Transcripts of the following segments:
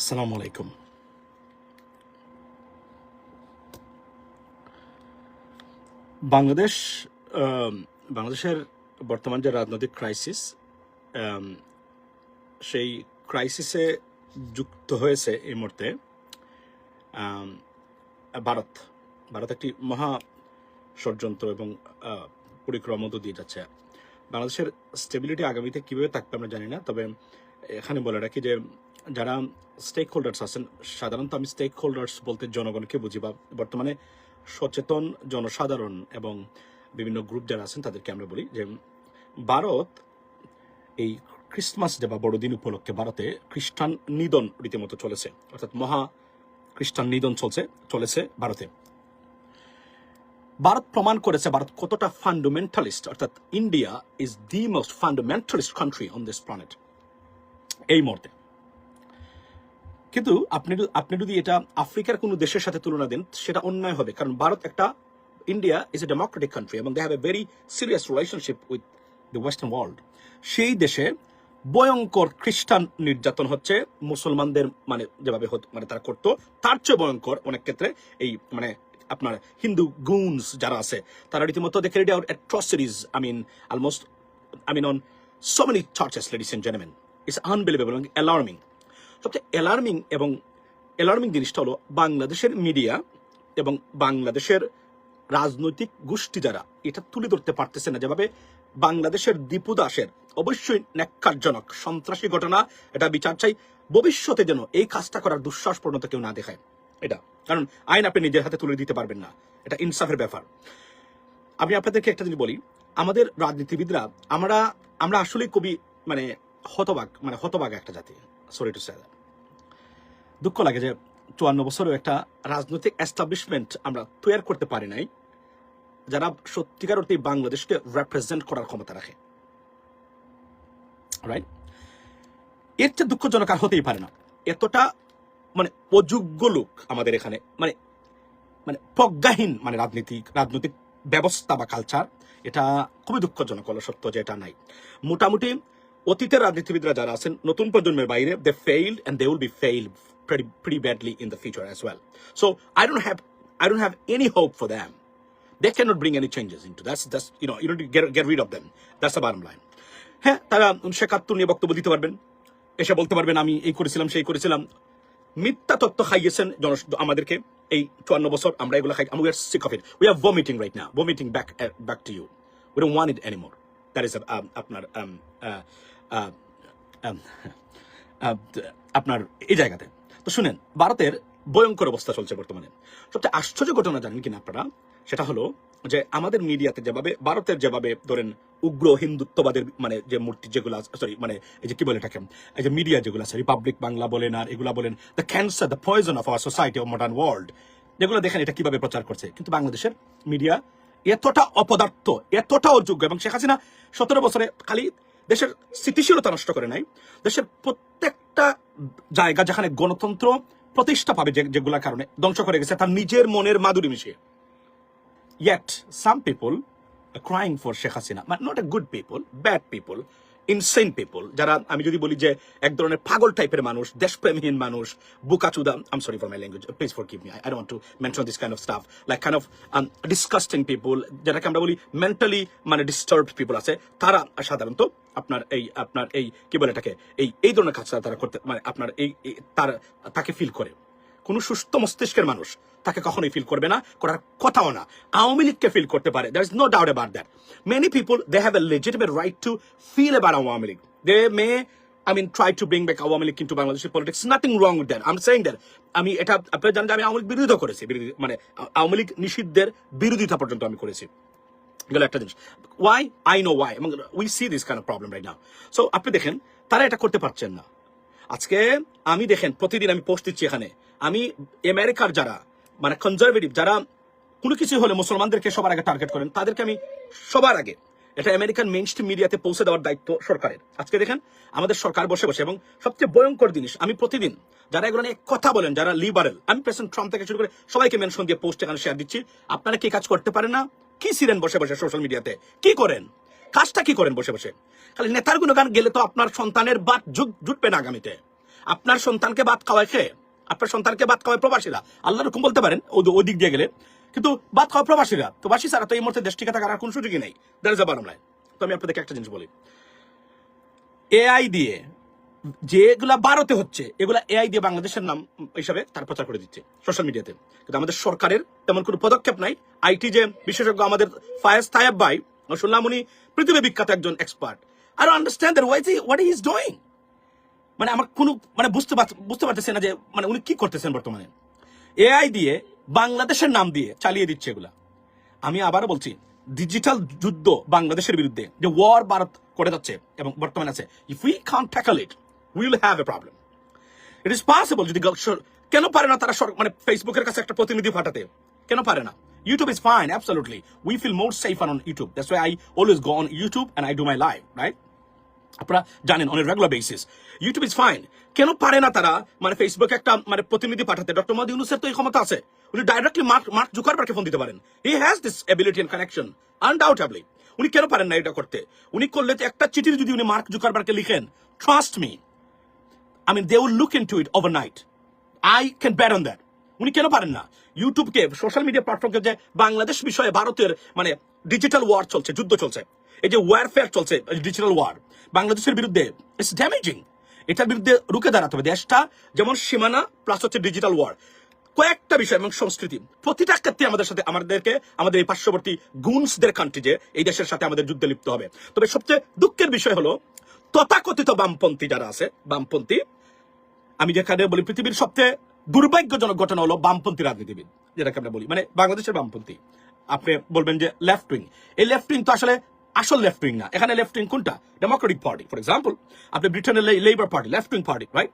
আসসালামু আলাইকুম। বাংলাদেশ বাংলাদেশের বর্তমান যে রাজনৈতিক ক্রাইসিস সেই ক্রাইসিসে যুক্ত হয়েছে এই মুহূর্তে ভারত। ভারত একটি মহা ষড়যন্ত্র এবং পরিক্রমা মধ্য দিয়ে যাচ্ছে। বাংলাদেশের স্টেবিলিটি আগামীতে কীভাবে থাকবে আমরা জানি না, তবে এখানে বলে রাখি যে যারা স্টেক হোল্ডার্স আছেন, সাধারণত আমি স্টেক হোল্ডার্স বলতে জনগণকে বুঝি বা বর্তমানে সচেতন জনসাধারণ এবং বিভিন্ন গ্রুপ যারা আছেন তাদেরকে আমরা বলি যে ভারত এই ক্রিসমাস ডে বা বড়দিন উপলক্ষে ভারতে খ্রিস্টান নিধন রীতিমতো চলেছে, অর্থাৎ মহা খ্রিস্টান নিধন চলছে, চলেছে ভারতে। ভারত প্রমাণ করেছে ভারত কতটা ফান্ডামেন্টালিস্ট অর্থাৎ India is the most fundamentalist country on this planet এই মুহূর্তে। কিন্তু আপনি আপনি যদি এটা আফ্রিকার কোনো দেশের সাথে তুলনা দেন সেটা অন্যায় হবে কারণ ভারত একটা India is a democratic country এবং they have a very serious relationship with the western world সেই দেশে ভয়ঙ্কর খ্রিস্টান নির্যাতন হচ্ছে মুসলমানদের মানে যেভাবে মানে তারা করতো তার চেয়ে ভয়ঙ্কর অনেক ক্ষেত্রে এই মানে আপনার হিন্দু গুনস যারা আছে তারা রীতিমতো দেখে ready out atrocities I mean almost I mean on so many churches, ladies gentlemen. It's unbelievable and alarming. সবচেয়ে অ্যালার্মিং এবং অ্যালার্মিং জিনিসটা হলো বাংলাদেশের মিডিয়া এবং বাংলাদেশের রাজনৈতিক গোষ্ঠী যারা, এটা তুলে ধরতে পারতেছে না। যেভাবে বাংলাদেশের দীপু দাসের অবশ্যই ন্যাক্কারজনক সন্ত্রাসী ঘটনা, এটা বিচার চাই, ভবিষ্যতে যেন এই কাজটা করার দুঃসাহস পূর্ণতা কেউ না দেখায়। এটা, কারণ আইন আপনি নিজের হাতে তুলে দিতে পারবেন না। এটা ইনসাফের ব্যাপার। আমি আপনাদেরকে একটা জিনিস বলি, আমাদের রাজনীতিবিদরা, আমরা আমরা আসলে কবি মানে হতবাক মানে হতবাক একটা জাতি। সরি টু সে দুঃখ লাগে যে চুয়ান্ন বছরেও একটা রাজনৈতিক এস্টাবলিশমেন্ট আমরা তৈরি করতে পারি নাই, যারা সত্যিকার অর্থে বাংলাদেশকে রিপ্রেজেন্ট করার ক্ষমতা রাখে। রাইট এর চেয়ে দুঃখজনক আর হতেই পারে না। এতটা মানে অযোগ্য লোক আমাদের এখানে মানে মানে প্রজ্ঞাহীন মানে রাজনীতিক, রাজনৈতিক ব্যবস্থা বা কালচার এটা খুবই দুঃখজনক হলো সত্য যে এটা নাই। মোটামুটি অতীতের রাজনীতিবিদরা যারা আছেন নতুন প্রজন্মের বাইরে they failed and they will be pretty pretty badly in the future as well. So i don't have i don't have any hope for them. They cannot bring any changes into that's that's you know you to get, get rid of them. That's the bottom line. হ্যাঁ তারা শেখাত্তর নিয়ে বক্তব্য দিতে পারবেন এসে বলতে পারবেন আমি এই করেছিলাম সেই করেছিলাম। মিথ্যা তত্ত্ব খাইয়েছেন জন আমাদেরকে এই চুয়ান্ন বছর আমরা এগুলো খাই we are sick of it we are vomiting right না vomiting back back to you we don't want it anymore that is আপনার আপনার এই জায়গাতে। তো শুনেন, ভারতের ভয়ঙ্কর অবস্থা চলছে বর্তমানে। সবচেয়ে আশ্চর্য ঘটনা জানেন কিনা আপনারা? সেটা হলো যে আমাদের মিডিয়াতে যেভাবে, ভারতের যেভাবে ধরেন উগ্র হিন্দুত্ববাদের মানে যে মূর্তি যেগুলো সরি মানে এই যে কি বলে এটাকে? এই যে মিডিয়া যেগুলো আছে রিপাবলিক বাংলা বলেন আর এগুলা বলেন the cancer the poison of our society of modern world যেগুলো দেখেন এটা কীভাবে প্রচার করছে। কিন্তু বাংলাদেশের মিডিয়া এতটা অপদার্থ, এতটা অযোগ্য এবং শেখ হাসিনা সতেরো বছরে খালি দেশের স্থিতিশীলতা নষ্ট করে নাই। দেশের প্রত্যেকটা জায়গা যেখানে গণতন্ত্র প্রতিষ্ঠা পাবে যে যেগুলোর কারণে ধ্বংস করে গেছে তার নিজের মনের মাধুরী মিশিয়ে। Yet, some people are for Sheikh Hasina not a good people, bad people, insane people. যারা, আমি যদি বলি যে এক ধরনের পাগল টাইপের মানুষ, দেশপ্রেমহীন মানুষ, বুকাচুদা I'm sorry for my language please forgive me I don't to mention this kind of stuff like kind of disgusting people যেটাকে আমরা বলি মেন্টালি মানে ডিস্টার্ব পিপল আছে, তারা সাধারণত আপনার এই আপনার এই, কি বলে এটাকে, এই এই ধরনের কাজটা তারা করতে মানে আপনার এই- তার, তাকে ফিল করে কোন সুস্থ মস্তিষ্কের মানুষ তাকে কখনোই ফিল করবে না, করার কথাও না। আওয়ামী লীগকে ফিল করতে পারে। There is no doubt about that many people they have a legitimate right to feel about Awami League. They may I mean try to bring back Awami League কিন্তু বাংলাদেশের politics nothing wrong with that I am saying that আমি এটা, আপনারা জানেন যে আমি আওয়ামী লীগ বিরোধিতা করেছি। মানে আওয়ামী লীগ নিষিদ্ধের বিরোধিতা পর্যন্ত আমি করেছি। গেল একটা জিনিস। ওয়াই আই নো ওয়াই এবং we see this kind problem right now so আপনি দেখেন, তারা এটা করতে পারছেন না। আজকে আমি দেখেন, প্রতিদিন আমি পোস্ট দিচ্ছি এখানে। আমি আমেরিকার যারা মানে কনজারভেটিভ যারা কোনো কিছু হলে মুসলমানদেরকে সবার আগে টার্গেট করেন, তাদেরকে আমি সবার আগে, এটা আমেরিকান মেইন মিডিয়াতে পৌঁছে দেওয়ার দায়িত্ব সরকারের। আজকে দেখেন, আমাদের সরকার বসে বসে, এবং সবচেয়ে ভয়ঙ্কর জিনিস, আমি প্রতিদিন যারা এগুলো নিয়ে কথা বলেন, যারা লিবারেল আমি প্রেসিডেন্ট ট্রাম্প থেকে শুরু করে সবাইকে মেনশন দিয়ে পোস্ট এখানে শেয়ার দিচ্ছি, আপনারা কি কাজ করতে পারেন না? কি ছিলেন বসে বসে সোশ্যাল মিডিয়াতে কি করেন? কাজটা কি করেন বসে বসে? খালি নেতার গুণগান গেলে তো আপনার সন্তানের বাদ জুট জুটবে না আগামীতে। আপনার সন্তানকে বাদ খাওয়ায় খেয়ে আপনার সন্তানকে ভাত খাওয়ায় প্রবাসীরা। আল্লাহ রকম বলতে পারেন ওই দিক দিয়ে গেলে। কিন্তু ভাত খাওয়া প্রবাসীরা প্রবাসী ছাড়া তো এই মুহূর্তে দেশ টিকে থাকার আর কোনো সুযোগই নেই। দ্যাট ইজ তো আমি আপনাদেরকে একটা জিনিস বলি। এআই দিয়ে যেগুলা ভারতে হচ্ছে, এগুলা এআই দিয়ে বাংলাদেশের নাম হিসাবে তার প্রচার করে দিচ্ছে সোশ্যাল মিডিয়াতে কিন্তু আমাদের সরকারের তেমন কোনো পদক্ষেপ নাই। আইটি যে বিশেষজ্ঞ আমাদের ফায়াজ তায়াব ভাই শুনলাম উনি পৃথিবী বিখ্যাত একজন expert R understand why what is doing মানে আমার কোনো মানে বুঝতে পারছে বুঝতে পারতেছে না যে মানে উনি কি করতেছেন বর্তমানে। এআই দিয়ে বাংলাদেশের নাম দিয়ে চালিয়ে দিচ্ছে এগুলা। আমি আবারও বলছি, ডিজিটাল যুদ্ধ বাংলাদেশের বিরুদ্ধে যে ওয়ার ভারত করে যাচ্ছে এবং বর্তমানে আছে if we can tackle it will have a problem it is possible যদি কেন পারে না তারা মানে ফেসবুকের কাছে একটা প্রতিনিধি পাঠাতে? কেন পারে না? YouTube is fine absolutely we feel more safe on YouTube that's why I always go on YouTube and I do my live right আপনারা জানেন on regular basis YouTube is fine কেন পারে না তারা? মানে ফেসবুকে একটা মানে প্রতিনিধি পাঠাতে। ডক্টর মোহাম্মদ ইউনুসের তো এই ক্ষমতা আছে। উনি ডাইরেক্টলি মার্ক মার্ক জুকারবার্গকে ফোন দিতে পারেন। He has this ability and connection undoubtedly উনি কেন পারেন না এটা করতে? উনি করলে তো একটা চিঠির যদি উনি মার্ক জুকারবার্গকে লিখেন trust me I mean, they will look into it overnight. I can bet on that. উনি কেন পারেন না? ইউটিউবকে সোশ্যাল মিডিয়া প্ল্যাটফর্মকে যে বাংলাদেশ বিষয়ে ভারতের মানে ডিজিটাল ওয়ার চলছে যুদ্ধ চলছে। এই যে ওয়ারফেয়ার চলছে ডিজিটাল ওয়ার বাংলাদেশের বিরুদ্ধে ইটস ড্যামেজিং এটার বিরুদ্ধে রুখে দাঁড়াতে হবে। দেশটা যেমন সীমানা প্লাস হচ্ছে ডিজিটাল ওয়ার কয়েকটা বিষয় এবং সংস্কৃতি। প্রতিটা ক্ষেত্রে আমাদের সাথে, আমাদেরকে, আমাদের এই পার্শ্ববর্তী গুনসদের কান্ট্রি যে, এই দেশের সাথে আমাদের যুদ্ধে লিপ্ত হবে। তবে সবচেয়ে দুঃখের বিষয় হলো, তথাকথিত বামপন্থী যারা আছে, বামপন্থী, আমি যেখানে বলি, পৃথিবীর সবচেয়ে দুর্ভাগ্যজনক ঘটনা হলো বামপন্থী রাজনীতিবিদ, যেটাকে আমরা বলি। মানে বাংলাদেশের বামপন্থী। আপনি বলবেন যে লেফট উইং এই লেফট উইং তো আসলে আসল লেফট উইং না। এখানে লেফট উইং কোনটা? ডেমোক্রেটিক পার্টি ফর এক্সাম্পল আপনি ব্রিটেনের labour party left wing party right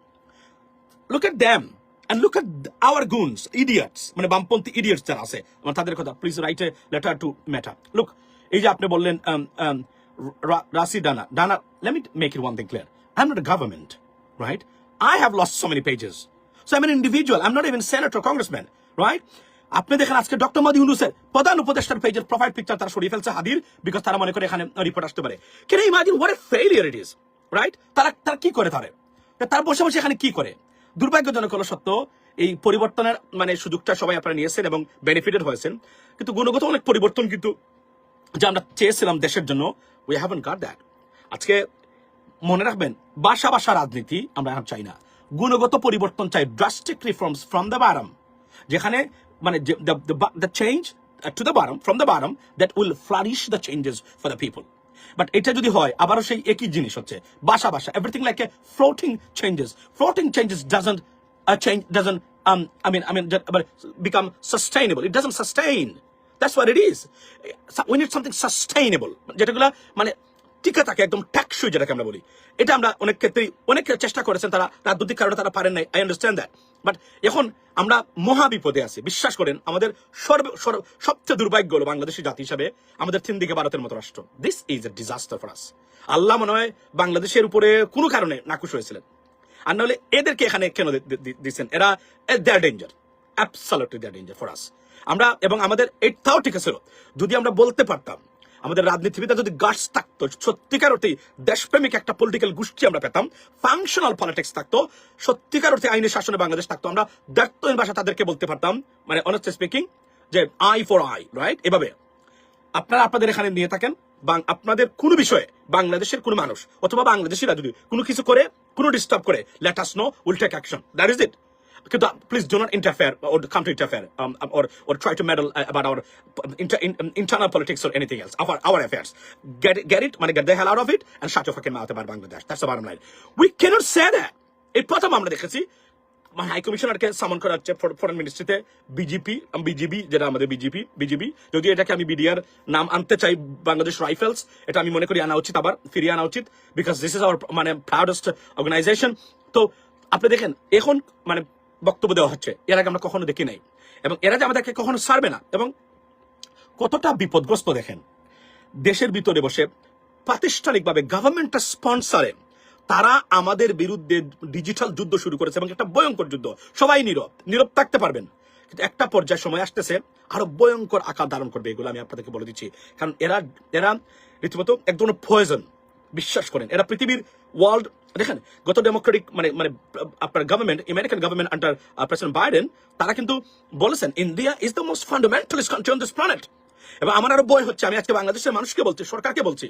look at them and look at our goons idiots মানে বামপন্থী ইডিয়টস যারা আছে আমার তাদের কথা। Please write a letter to matter look এই যে আপনি বললেন রাশি ডানা ডানা let me make it one thing clear i'm not a government, right? I have lost so many pages so i'm an individual i'm not even senator, congressman, right? আপনি দেখেন আজকে ডক্টর মোদী ইউনুসের প্রধান উপদেষ্টার পেজের প্রোফাইল পিকচার তারা সরিয়ে ফেলছে হাদির বিকজ তারা মনে করে এখানে রিপোর্ট আসতে পারে। কেন imagine what a failure it is right তারা তারা কি করে তারা? তার বসে বসে এখানে কি করে? দুর্ভাগ্যজনক হলো সত্য, এই পরিবর্তনের মানে সুযোগটা সবাই আপনারা নিয়েছেন এবং বেনিফিটেড হয়েছেন। কিন্তু গুণগত অনেক পরিবর্তন কিন্তু যে আমরা চেয়েছিলাম দেশের জন্য উই হ্যাভেন গট দ্যাট আজকে মনে রাখবেন, বাসা বাসা রাজনীতি আমরা এখন চাই না। গুণগত পরিবর্তন চাই drastic reforms from the bottom যেখানে মানে the change to the bottom from the bottom that will flourish the changes for the people but এটা যদি হয় আবারও সেই একই জিনিস হচ্ছে বাসা বাসা everything like a floating changes floating changes doesn't uh, change um I mean I mean ju- but become sustainable. It doesn't sustain. That's what it is. So- We মানে টিকে থাকে একদম ট্যাক্সই যেটাকে আমরা বলি। এটা আমরা অনেক ক্ষেত্রেই অনেক চেষ্টা করেছেন তারা রাজনৈতিক কারণে তারা পারেন নাই আই আন্ডারস্ট্যান্ড দ্যাট বাট এখন আমরা মহা বিপদে আছি। বিশ্বাস করেন, আমাদের সর্ব, সর্ব- সবচেয়ে দুর্ভাগ্য হলো বাংলাদেশি জাতি হিসাবে আমাদের তিন দিকে ভারতের মতো রাষ্ট্র। This is a disaster for us Allah মনে হয় বাংলাদেশের উপরে কোনো কারণে নাকুশ হয়েছিলেন। আর নাহলে এদেরকে এখানে কেন দিচ্ছেন এরা there danger absolutely there danger for us আমরা, এবং আমাদের এটাও ঠিক আছে। যদি আমরা বলতে পারতাম আমাদের রাজনীতিবিদরা যদি গাছ থাকতো, সত্যিকার অর্থে দেশপ্রেমিক একটা পলিটিক্যাল গোষ্ঠী আমরা পেতাম ফাংশনাল পলিটিক্স থাকতো, সত্যিকার অর্থে আইনের শাসনে বাংলাদেশ থাকতো, আমরা দায়িত্বহীন ভাষা তাদেরকে বলতে পারতাম মানে অনেস্ট স্পিকিং যে আই ফর আই রাইট এভাবে। আপনারা আপনাদের এখানে নিয়ে থাকেন, বাং আপনাদের কোনো বিষয়ে বাংলাদেশের কোনো মানুষ, অথবা বাংলাদেশিরা যদি কোনো কিছু করে, কোনো ডিস্টার্ব করে let us know will take action that is it কিন্তু please do not interfere or come to interfere um, or or try to meddle uh, about our inter, in, um, internal politics or anything else our our affairs get get it মানে get the hell out of it and shut your fucking mouth about Bangladesh that's the bottom line we cannot say that এই প্রথম আমরা দেখেছি মানে high কমিশনারকে সামন করা হচ্ছে foreign মিনিস্ট্রিতে BJP BGB যেটা আমাদের বিজেপি বিজিবি যদি এটাকে আমি বিডিআর নাম আনতে চাই বাংলাদেশ রাইফেলস এটা আমি মনে করি আনা উচিত আবার ফিরিয়ে আনা উচিত বিকজ দিস ইজ আওয়ার মানে প্রাউডেস্ট অর্গানাইজেশন তো আপনি দেখেন এখন মানে বক্তব্য দেওয়া হচ্ছে। এর আগে আমরা কখনো দেখি নাই। এবং এরা যে আমাদেরকে কখনো ছাড়বে না। এবং কতটা বিপদগ্রস্ত দেখেন, দেশের ভিতরে বসে প্রাতিষ্ঠানিকভাবে গভর্নমেন্টের স্পন্সারে তারা আমাদের বিরুদ্ধে ডিজিটাল যুদ্ধ শুরু করেছে এবং একটা ভয়ঙ্কর যুদ্ধ। সবাই নীরব নীরব থাকতে পারবেন। কিন্তু একটা পর্যায়ে সময় আসতেছে, আরও ভয়ঙ্কর আকার ধারণ করবে এগুলো আমি আপনাদেরকে বলে দিচ্ছি। কারণ এরা এরা রীতিমতো এক ধরনের পয়জন বিশ্বাস করেন। এরা পৃথিবীর ওয়ার্ল্ড দেখেন, গত ডেমোক্রেটিক মানে মানে আপনার government American government under president Biden তারা কিন্তু বলেছেন India is the most fundamentalist country on this planet এবং আমার আরও বই হচ্ছে, আমি আজকে বাংলাদেশের মানুষকে বলছি, সরকারকে বলছি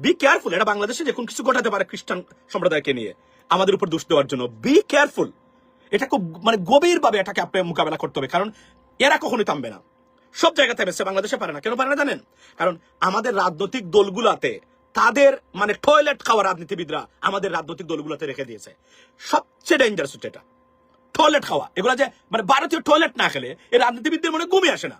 বি কেয়ারফুল এটা বাংলাদেশে যে কোন কিছু ঘটাতে পারে খ্রিস্টান সম্প্রদায়কে নিয়ে, আমাদের উপর দোষ দেওয়ার জন্য বি কেয়ারফুল এটা খুব মানে গভীরভাবে এটাকে আপনি মোকাবেলা করতে হবে, কারণ এরা কখনোই থামবে না। সব জায়গাতে বেসে বাংলাদেশে পারে না। কেন পারে না জানেন? কারণ আমাদের রাজনৈতিক দলগুলাতে তাদের মানে টয়লেট খাওয়া রাজনীতিবিদরা আমাদের রাজনৈতিক দলগুলোতে রেখে দিয়েছে। সবচেয়ে ডেঞ্জারাস হচ্ছে এটা। টয়লেট খাওয়া, এগুলা যে মানে ভারতীয় টয়লেট না খেলে এই রাজনীতিবিদদের মনে ঘুমিয়ে আসে না।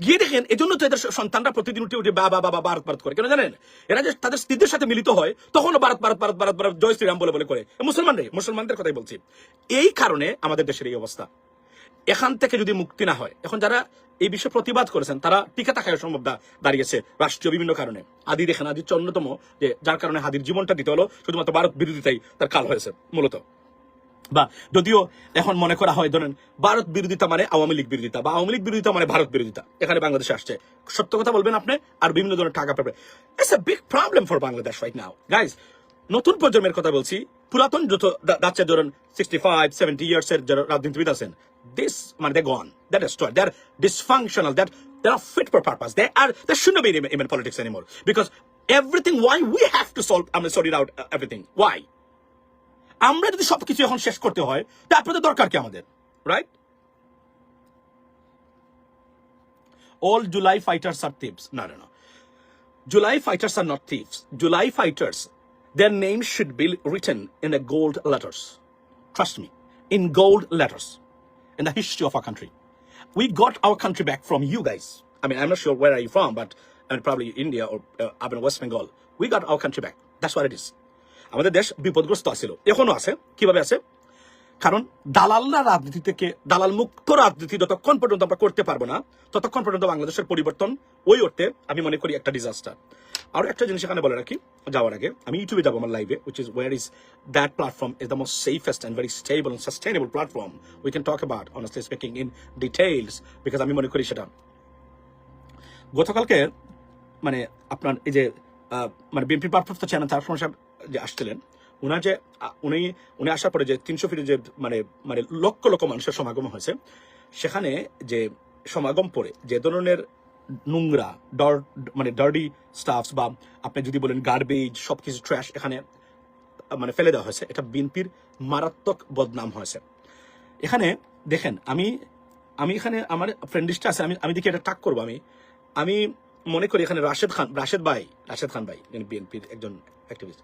গিয়ে দেখেন, এজন্য তো এদের সন্তানরা প্রতিদিন উঠে উঠে বাবা বাবা ভারত ভারত করে। কেন জানেন? এরা যে তাদের স্ত্রীদের সাথে মিলিত হয়, তখনও ভারত ভারত ভারত ভারত ভারত জয় শ্রীরাম বলে বলে করে। মুসলমান রে মুসলমানদের কথাই বলছি। এই কারণে আমাদের দেশের এই অবস্থা। এখান থেকে যদি মুক্তি না হয়, এখন যারা এই বিষয়ে প্রতিবাদ করেছেন, তারা টিকা থাকায় সম্ভব দাঁড়িয়েছে রাষ্ট্রীয় বিভিন্ন কারণে। আদি দেখেন আদি অন্যতম যে যার কারণে হাদির জীবনটা দিতে হলো, শুধুমাত্র ভারত বিরোধিতাই তার কাল হয়েছে, মূলত। বা যদিও এখন মনে করা হয়, ধরেন, ভারত বিরোধিতা মানে আওয়ামী লীগ বিরোধিতা, বা আওয়ামী লীগ বিরোধিতা মানে ভারত বিরোধিতা, এখানে বাংলাদেশে আসছে। সত্য কথা বলবেন আপনি, আর বিভিন্ন ধরনের টাকা পাবে it's a big problem for Bangladesh right now guys নতুন প্রজন্মের কথা বলছি, পুরাতন যত যাচ্ছে ধরুন সিক্সটি ফাইভ সেভেন্টি ইয়ার্স এর যারা রাজনীতিবিদ আছেন দিস মানে they gone that is they are dysfunctional that they are fit for purpose they are they should be in politics anymore because everything why we have to solve আমি sorry out everything why আমরা যদি সবকিছু এখন শেষ করতে হয় তারপরে দরকার কি আমাদের right all July fighters are thieves. No, no, no. July fighters are not thieves. July fighters, their names should be written in a gold letters. Trust me, in gold letters in the history of our country. We got our country back from you guys. I mean, I'm not sure where are you from, but I mean, probably India or uh, up in West Bengal. We got our country back. That's what it is. আমাদের দেশ বিপদগ্রস্ত আছিল এখনও আছে কীভাবে আছে কারণ দালালরা রাজনীতি থেকে দালাল মুক্ত রাজনীতি যতক্ষণ পর্যন্ত আমরা করতে পারব না ততক্ষণ পর্যন্ত বাংলাদেশের পরিবর্তন ওই অর্থে আমি মনে করি একটা ডিজাস্টার আর একটা জিনিস এখানে বলে রাখি, যাওয়ার আগে। আমি ইউটিউবে যাব আমার লাইভে which is where is that platform is the most safest and very stable and sustainable platform we can talk about honestly speaking in details because আমি মনে করি সেটা। গতকালকে মানে আপনার এই যে মানে বিএনপি প্রাপ্ত চ্যানেল তার সাহেব যে আসছিলেন ওনার যে উনি উনি আসার পরে যে তিনশো ফিটে যে মানে মানে লক্ষ লক্ষ মানুষের সমাগম হয়েছে, সেখানে যে সমাগম পরে যে ধরনের নোংরা, ডর মানে ডার্ডি স্টাফস বা আপনি যদি বলেন গার্বেজ সবকিছু ট্র্যাশ এখানে মানে ফেলে দেওয়া হয়েছে। এটা বিএনপির মারাত্মক বদনাম হয়েছে। এখানে দেখেন, আমি আমি এখানে আমার ফ্রেন্ড লিস্টে আছে, আমি আমি দেখি এটা টাক করব আমি। আমি মনে করি এখানে রাশেদ খান, রাশেদ ভাই, রাশেদ খান ভাই বিএনপির একজন অ্যাক্টিভিস্ট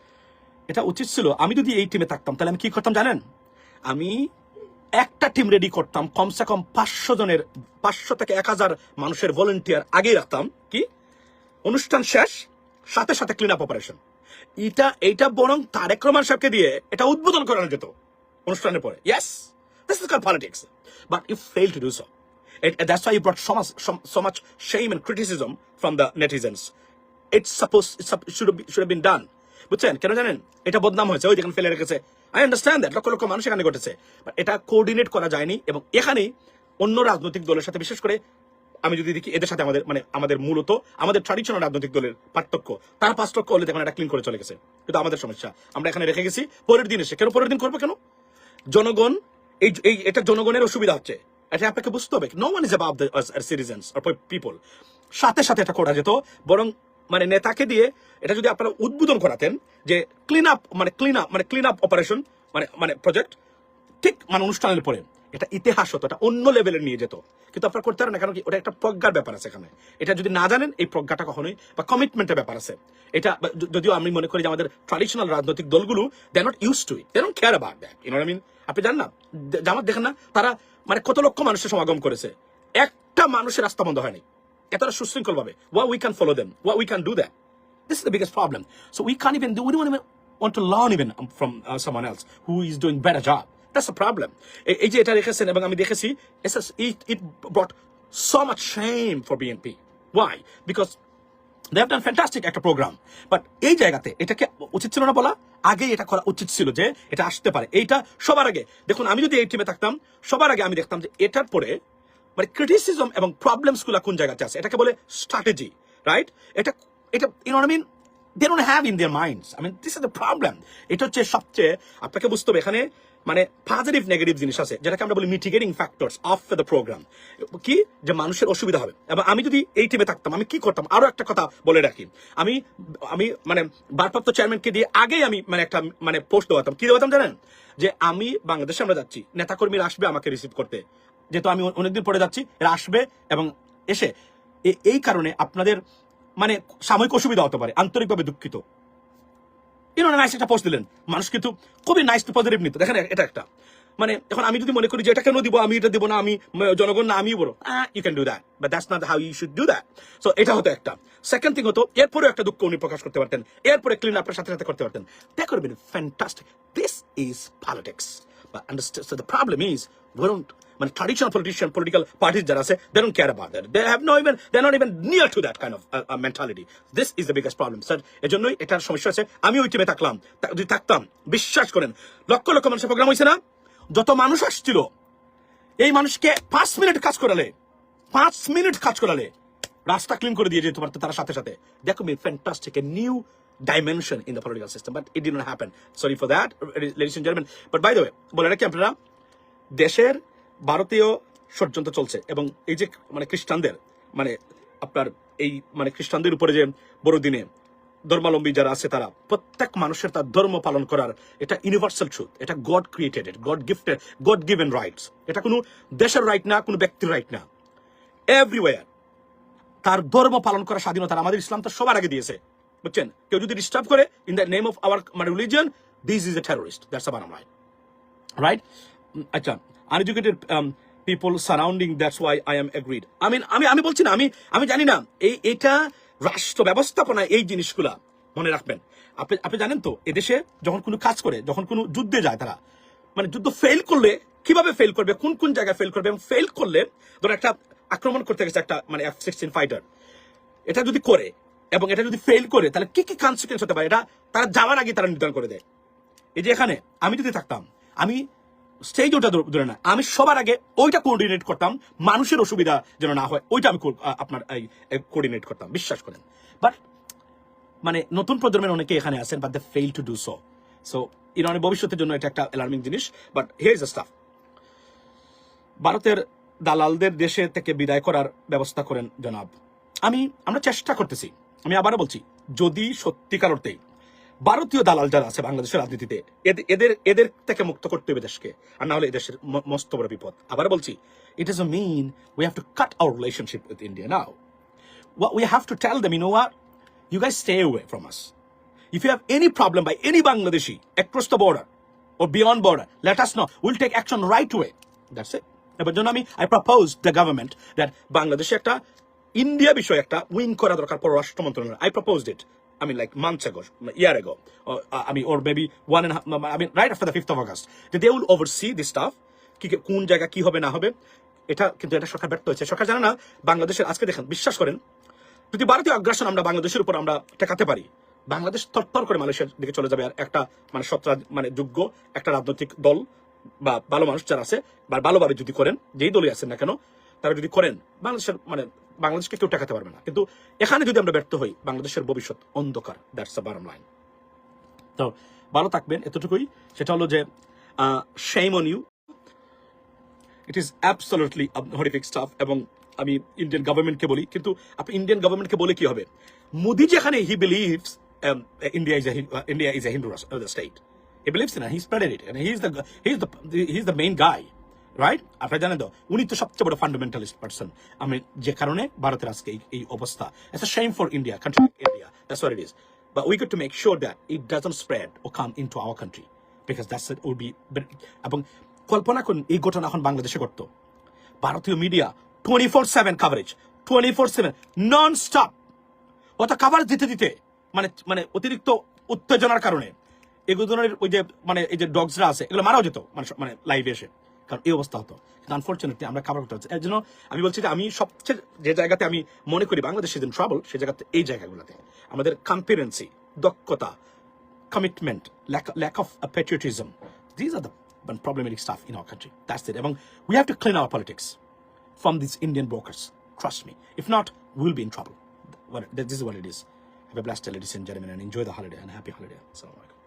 এটা উচিত ছিল। আমি যদি এই টিমে থাকতাম, তাহলে আমি কি করতাম জানেন? আমি একটা টিম রেডি করতাম কমসে কম পাঁচশো জনের পাঁচশো থেকে এক হাজার মানুষের ভলেন্টিয়ার আগেই রাখতাম। কি? অনুষ্ঠান শেষ সাথে সাথে ক্লিন আপ অপারেশন এটা এইটা বরং তারেক রহমান সাহেবকে দিয়ে এটা উদ্বোধন করানো যেত অনুষ্ঠানের পরে। Yes this is call politics but you fail to do so much, so, so much shame and criticism from the netizens. It's supposed, it's, sup- should, have, be- should have been done. বুঝছেন? কেন জানেন? এটা বদনাম হয়েছে। ওই যেখানে ফেলে রেখেছে। I understand that lakh lakh মানুষ এখানে ঘটেছে। বাট এটা কোঅর্ডিনেট করা যায়নি এবং এখানেই অন্য রাজনৈতিক দলের সাথে, বিশেষ করে আমি যদি দেখি, এদের সাথে আমাদের মানে আমাদের মূলত, আমাদের ট্রাডিশনাল রাজনৈতিক দলের পার্থক্য। তারা লক্ষ হলে দেখুন এটা ক্লিন করে চলে গেছে। কিন্তু আমাদের সমস্যা। আমরা এখানে রেখে গেছি, পরের দিন এসে। কেন পরের দিন করব কেন? জনগণ, এই এই, এটা জনগণের অসুবিধা হচ্ছে। এটা আপনাকে বুঝতে হবে। No one is above the citizens or people সাথে সাথে এটা করা যেত, বরং মানে নেতাকে দিয়ে এটা যদি আপনারা উদ্বোধন করাতেন যে ক্লিন আপ মানে ক্লিন আপ মানে ক্লিন আপ অপারেশন মানে মানে প্রজেক্ট ঠিক মানে অনুষ্ঠানের পরে এটা ইতিহাস হতো, এটা অন্য লেভেলের নিয়ে যেত। কিন্তু আপনারা করতে পারেন না, কারণ কি? ওটা একটা প্রজ্ঞার ব্যাপার আছে এখানে। এটা যদি না জানেন, এই প্রজ্ঞাটা কখনোই বা কমিটমেন্টের ব্যাপার আছে। এটা যদিও আমি মনে করি যে আমাদের ট্রাডিশনাল রাজনৈতিক দলগুলো they not use to it they don't care about that you mean আপনি জান না? জামাত দেখেন না, তারা মানে কত লক্ষ মানুষের সমাগম করেছে। একটা মানুষের রাস্তা বন্ধ হয়নি। এতটা সুশৃঙ্খল ভাবে ওয়া উই ক্যান ফলো দেম ওয়া we can do that This is the biggest problem. So we can't even do, we don't even want to learn even from uh, someone else who is doing better job. That's a. এই- যে এটা রেখেছেন এবং আমি দেখেছি it brought so much shame for BNP. Why? Because they have done fantastic একটা programme but এই জায়গাতে এটাকে উচিত ছিল না বলা আগে এটা করা উচিত ছিল যে এটা আসতে পারে এইটা সবার আগে দেখুন আমি যদি এই টিমে থাকতাম সবার আগে আমি দেখতাম যে এটার পরে মানে ক্রিটিসিজম এবং প্রবলেমসগুলা কোন জায়গাতে আছে? এটাকে বলে স্ট্র্যাটেজি রাইট এটা এটা you know mean they don't have in their minds I mean this is the problem এটা হচ্ছে সবচেয়ে, আপনাকে বুঝতে হবে, এখানে মানে পজিটিভ নেগেটিভ জিনিস আছে, যেটাকে আমরা বলি mitigating factors of the programme কি? যে মানুষের অসুবিধা হবে। এবং আমি যদি এই টিমে থাকতাম, আমি কি করতাম? আরও একটা কথা বলে রাখি। আমি আমি মানে ভারপ্রাপ্ত চেয়ারম্যানকে দিয়ে আগেই আমি মানে একটা মানে পোস্ট দেওয়াতাম। কি দেওয়াতাম জানেন? যে আমি বাংলাদেশে আমরা যাচ্ছি, নেতাকর্মীরা আসবে আমাকে রিসিভ করতে। যেহেতু আমি অনেকদিন পরে যাচ্ছি, এরা আসবে এবং এসে এই কারণে আপনাদের মানে সাময়িক অসুবিধা হতে পারে, আন্তরিকভাবে দুঃখিত। ইনো নাইস একটা পোস্ট দিলেন। মানুষ কিন্তু খুবই নাইস পজিটিভ নিত। দেখেন এটা একটা। মানে এখন আমি যদি মনে করি যে এটা কেন দিব, আমি এটা দিব না, আমি জনগণ না আমি বলো you can do that but that's not how you should do that so এটা হতো একটা। সেকেন্ড থিং হতো এরপরে একটা দুঃখ উনি প্রকাশ করতে পারতেন। এরপরে ক্লিন আপের সাথে সাথে করতে পারতেন। দ্যাট করবেন fantastic this is politics but understand the problem is we don't মানে ট্রাডিশনাল পলিটিশিয়ান পলিটিক্যাল পার্টিস যারা আছে they don't care about that they have no even they not even near to that kind of mentality this is the biggest problem sir এজন্যই এটার সমস্যা আছে আমি ওই টিমে থাকলাম যদি থাকতাম, বিশ্বাস করেন, লক্ষ লক্ষ মানুষের প্রোগ্রাম হয়েছে না? যত মানুষ আসছিল, এই মানুষকে পাঁচ মিনিট কাজ করালে, পাঁচ মিনিট কাজ করালে, রাস্তা ক্লিন করে দিয়ে যেতে পারতো তারা সাথে সাথে। দেখো me fantastic a new dimension in the political system, but it did not happen. Sorry for that, ladies and gentlemen. But by the way, বলে রাখি আপনারা দেশের ভারতীয় ষড়যন্ত্র চলছে এবং এই যে মানে খ্রিস্টানদের মানে আপনার এই মানে খ্রিস্টানদের উপরে যে বড়দিনে ধর্মাবলম্বী যারা আছে তারা প্রত্যেক মানুষের তার ধর্ম পালন করার এটা ইউনিভার্সাল ট্রুথ এটা God created God gifted God given rights এটা কোনো দেশের রাইট না কোনো ব্যক্তির রাইট না। এভরিওয়ার তার ধর্ম পালন করার স্বাধীনতা আমাদের ইসলাম তো সবার আগে দিয়েছে। বুঝছেন? কেউ যদি ডিস্টার্ব করে in the name of our মানে religion this is a terrorist that's a বানাম রাইট? Mm, আচ্ছা uneducated people surrounding that's why I am agreed আমি আমি আমি বলছি না, আমি আমি জানি না, এই, এটা রাষ্ট্র ব্যবস্থাপনা এই জিনিসগুলা মনে রাখবেন। আপনি আপনি জানেন তো, এদেশে যখন কোনো কাজ করে, যখন কোনো যুদ্ধে যায় তারা মানে যুদ্ধ ফেল করলে, কীভাবে ফেল করবে, কোন কোন জায়গায় ফেল করবে, এবং ফেল করলে, ধরো একটা আক্রমণ করতে গেছে একটা মানে এফ সিক্সটিন ফাইটার এটা যদি করে, এবং এটা যদি ফেল করে, তাহলে কি কি কনসিকুয়েন্স হতে পারে? এটা তারা যাওয়ার আগে তারা নির্ধারণ করে দেয়। এই যে এখানে, আমি যদি থাকতাম, আমি স্টেজ ওটা ধরে- না আমি সবার আগে ওইটা কোঅর্ডিনেট করতাম, মানুষের অসুবিধা যেন না হয়, ওইটা আমি আপনার কোঅর্ডিনেট করতাম, বিশ্বাস করেন। বাট মানে নতুন প্রজন্মের অনেকে এখানে আছেন but the fail to do so so ইরানের ভবিষ্যতের জন্য এটা একটা অ্যালার্মিং জিনিস বাট হিয়ার ইজ স্টাফ ভারতের দালালদের দেশে থেকে বিদায় করার ব্যবস্থা করেন জনাব। আমি, আমরা চেষ্টা করতেছি। আমি আবারও বলছি, যদি সত্যিকার অর্থেই ভারতীয় দালাল যারা আছে বাংলাদেশের রাজনীতিতে এদের- এদের থেকে মুক্ত করতে হবে দেশকে আর না হলে এদেশের মস্ত বড় বিপদ আবার বলছি it is mean we have to cut our relationship with India now have to tell them, you know what? You guys stay away from us. If you have any problem by any Bangladeshi across the border or beyond border, let us know. We'll take action right away. That's it. এবার জন্য আমি I propose the government that বাংলাদেশে একটা India বিষয়ে একটা wing করা দরকার পররাষ্ট্র মন্ত্রণালয় I propose it I mean, like months ago, a year ago, or uh, I mean, or maybe one and a half. I mean, right after the fifth of August, that they will oversee this stuff. কোন জায়গা কি হবে না হবে এটা কিন্তু এটা সরকার ব্যর্থ হয়েছে সরকার জানে না বাংলাদেশের আজকে দেখেন বিশ্বাস করেন যদি ভারতীয় আগ্রাসন আমরা বাংলাদেশের উপর আমরা টেকাতে পারি বাংলাদেশ তরতর করে মালয়েশিয়ার দিকে চলে যাবে আর একটা মানে মানে যোগ্য একটা রাজনৈতিক দল বা ভালো মানুষ যারা আছে বা ভালোভাবে যদি করেন যেই দলই আছেন না কেন তারা যদি করেন, বাংলাদেশের মানে বাংলাদেশকে কেউ টেকাতে পারবে না। কিন্তু এখানে যদি আমরা ব্যর্থ হই, বাংলাদেশের ভবিষ্যৎ অন্ধকার দ্যাটস দ্য বারম লাইন তো ভালো থাকবেন এতটুকুই। সেটা হলো যে shame on you it is absolutely horrific stuff এবং আমি ইন্ডিয়ান গভর্নমেন্টকে বলি, কিন্তু আপনি ইন্ডিয়ান গভর্নমেন্টকে বলে কি হবে? মোদি যেখানে he believes India is India is a Hindu state he believes in he spreaded it he is the he is the he is the main guy right আপনারা জানেন তো, উনি তো সবচেয়ে বড় ফান্ডামেন্টালিস্ট পার্সন আমি যে কারণে ভারতের আজকে এই- অবস্থা। It's a shame for India country India that's what it is but we got to make sure that it doesn't spread or come into our country because that's it would be এবং কল্পনা করুন, এই ঘটনা এখন বাংলাদেশে ঘটতো। ভারতীয় media twenty four seven coverage twenty four seven non stop অত কাভারেজ দিতে দিতে মানে মানে অতিরিক্ত উত্তেজনার কারণে। এগুলো ধরনের ওই যে মানে এই যে ডগসরা আছে, এগুলো মারাও যেত মানে মানে লাইভে এসে। কারণ এই অবস্থা হতো কিন্তু আনফর্চুনেটলি আমরা কাভার করতে পারছি এর জন্য আমি বলছি যে আমি সবচেয়ে যে জায়গাতে আমি মনে করি বাংলাদেশ ইজ ইন ট্রাবল সেই জায়গাতে এই জায়গাগুলোতে আমাদের কনফিডেন্সি দক্ষতা of uh, patriotism. These are the one problematic stuff in our country. That's it. Among, we have to clean our politics from these Indian brokers. Trust me. If not, we'll be in trouble. This is what it is. Have a blessed day, ladies and gentlemen, and enjoy the holiday and happy holiday. Assalamu alaikum.